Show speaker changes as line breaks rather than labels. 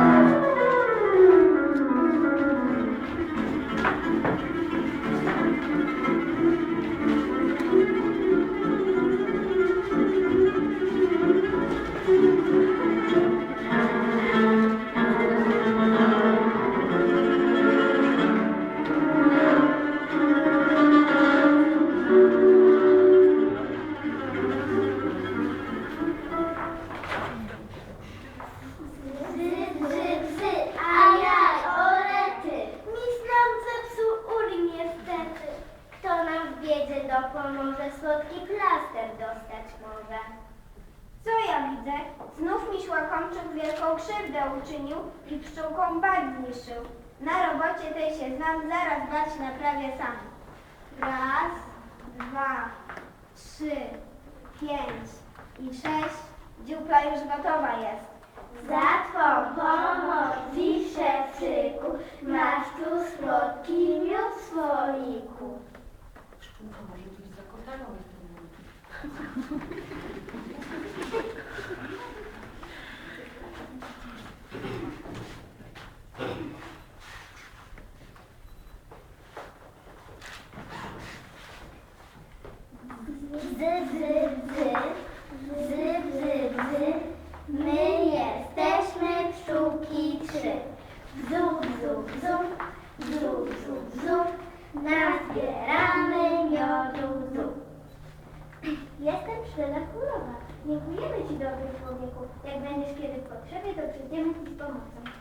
Thank you. Dopomoże, słodki plaster dostać może.
Co ja widzę? Znów mi szłakomczyk wielką krzywdę uczynił i pszczółką bać zniszczył. Na robocie tej się znam, zaraz bać naprawię sam. Raz, dwa, trzy, pięć i sześć. Dziupla już gotowa jest.
Za twą pomoc wiszę cyku, masz tu słodki miód w słoiku.
Pszczółka może
pszczółki trzy. Bzu, bzu, bzu, bzu, bzu, bzu, nazbieramy
Dziękujemy Ci, dobry człowieku. Jak będziesz kiedy w potrzebie, to przyjdziemy Ci z pomocą.